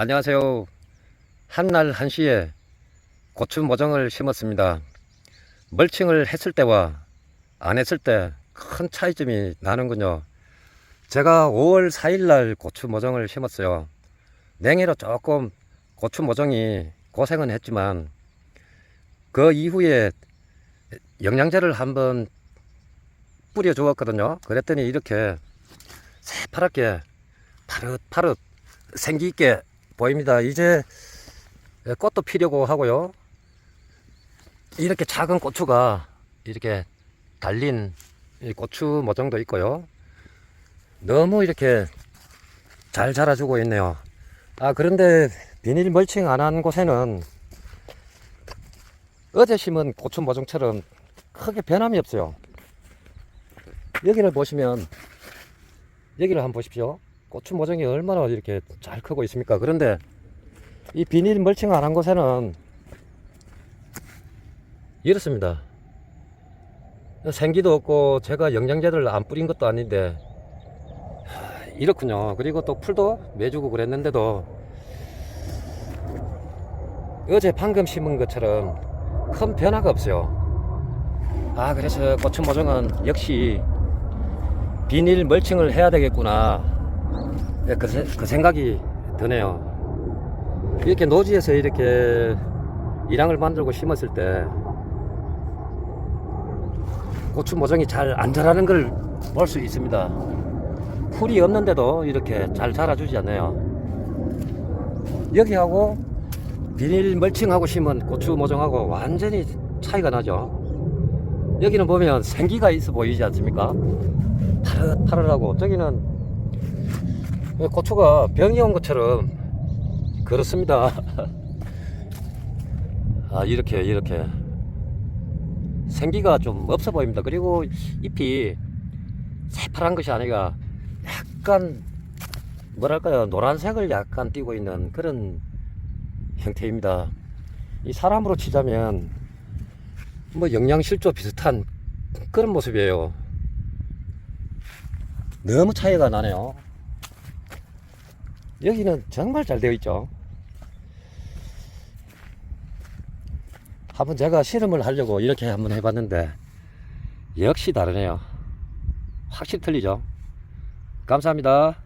안녕하세요. 한날 한시에 고추 모종을 심었습니다. 멀칭을 했을 때와 안 했을 때 큰 차이점이 나는군요. 제가 5월 4일 날 고추 모종을 심었어요. 냉해로 조금 고추 모종이 고생은 했지만 그 이후에 영양제를 한번 뿌려 주었거든요. 그랬더니 이렇게 새파랗게 파릇파릇 생기 있게 보입니다. 이제 꽃도 피려고 하고요. 이렇게 작은 고추가 이렇게 달린 이 고추 모종도 있고요. 너무 이렇게 잘 자라주고 있네요. 아, 그런데 비닐 멀칭 안 한 곳에는 어제 심은 고추 모종처럼 크게 변함이 없어요. 여기를 보시면 여기를 한번 보십시오. 고추 모종이 얼마나 이렇게 잘 크고 있습니까? 그런데 이 비닐 멀칭 안 한 곳에는 이렇습니다. 생기도 없고 제가 영양제를 안 뿌린 것도 아닌데 하, 이렇군요. 그리고 또 풀도 매주고 그랬는데도 어제 방금 심은 것처럼 큰 변화가 없어요. 아 그래서 고추 모종은 역시 비닐 멀칭을 해야 되겠구나 예, 그, 세- 그 생각이 드네요. 이렇게 노지에서 이렇게 이랑을 만들고 심었을 때 고추 모종이 잘 안 자라는 걸 볼 수 있습니다. 풀이 없는데도 이렇게 잘 자라주지 않아요. 여기하고 비닐 멀칭하고 심은 고추 모종하고 완전히 차이가 나죠. 여기는 보면 생기가 있어 보이지 않습니까? 파릇파릇하고 저기는 고추가 병이 온 것처럼 그렇습니다. 아 이렇게 이렇게 생기가 좀 없어 보입니다. 그리고 잎이 새파란 것이 아니라 약간 뭐랄까요 노란색을 약간 띠고 있는 그런 형태입니다. 이 사람으로 치자면 뭐 영양실조 비슷한 그런 모습이에요. 너무 차이가 나네요. 여기는 정말 잘 되어 있죠. 한번 제가 실험을 하려고 이렇게 한번 해봤는데 역시 다르네요. 확실히 틀리죠. 감사합니다.